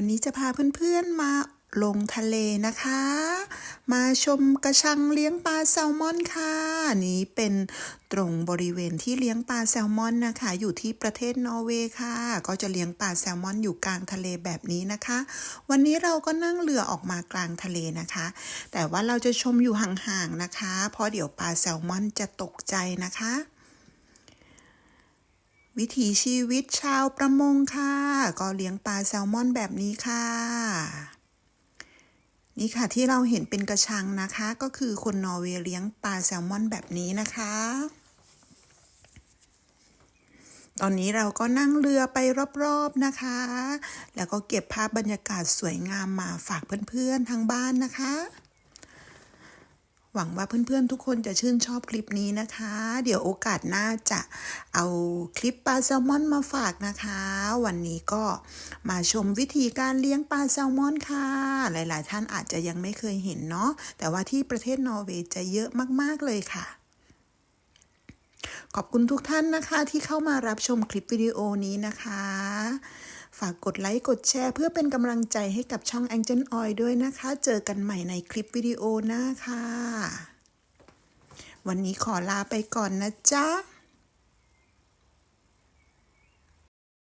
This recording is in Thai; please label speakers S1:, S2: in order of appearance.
S1: วันนี้จะพาเพื่อนๆมาลงทะเลนะคะ มาชมกระชังเลี้ยงปลาแซลมอนค่ะ นี้เป็นตรงบริเวณที่เลี้ยงปลาแซลมอนนะคะ อยู่ที่ประเทศนอร์เวย์ค่ะ ก็จะเลี้ยงปลาแซลมอนอยู่กลางทะเลแบบนี้นะคะ วันนี้เราก็นั่งเรือออกมากลางทะเลนะคะ แต่ว่าเราจะชมอยู่ห่างๆนะคะ เพราะเดี๋ยวปลาแซลมอนจะตกใจนะคะ วิถีชีวิตชาวประมงค่ะ ก็เลี้ยงปลาแซลมอนแบบนี้ค่ะ นี่ค่ะที่เราเห็นเป็นกระชังนะคะ ก็คือคนนอร์เวย์เลี้ยงปลาแซลมอนแบบนี้นะคะ ตอนนี้เราก็นั่งเรือไปรอบๆนะคะ แล้วก็เก็บภาพบรรยากาศสวยงามมาฝากเพื่อนๆทางบ้านนะคะ หวังว่าเพื่อนๆทุกคนจะชื่นชอบคลิปนี้นะคะ เดี๋ยวโอกาสหน้าจะเอาคลิปปลาแซลมอนมาฝากนะคะ วันนี้ก็มาชมวิธีการเลี้ยงปลาแซลมอนค่ะ หลายๆ ท่านอาจจะยังไม่เคยเห็นเนาะแต่ว่าที่ประเทศนอร์เวย์จะเยอะมากๆเลยค่ะขอบคุณทุกท่านนะคะที่เข้ามารับชมคลิปวิดีโอนี้นะคะ ฝากกดไลค์กดแชร์เพื่อเป็นกำลังใจให้กับช่อง Angel Oil ด้วยนะคะ เจอกันใหม่ในคลิปวิดีโอหน้าค่ะ วันนี้ขอลาไปก่อนนะจ๊ะ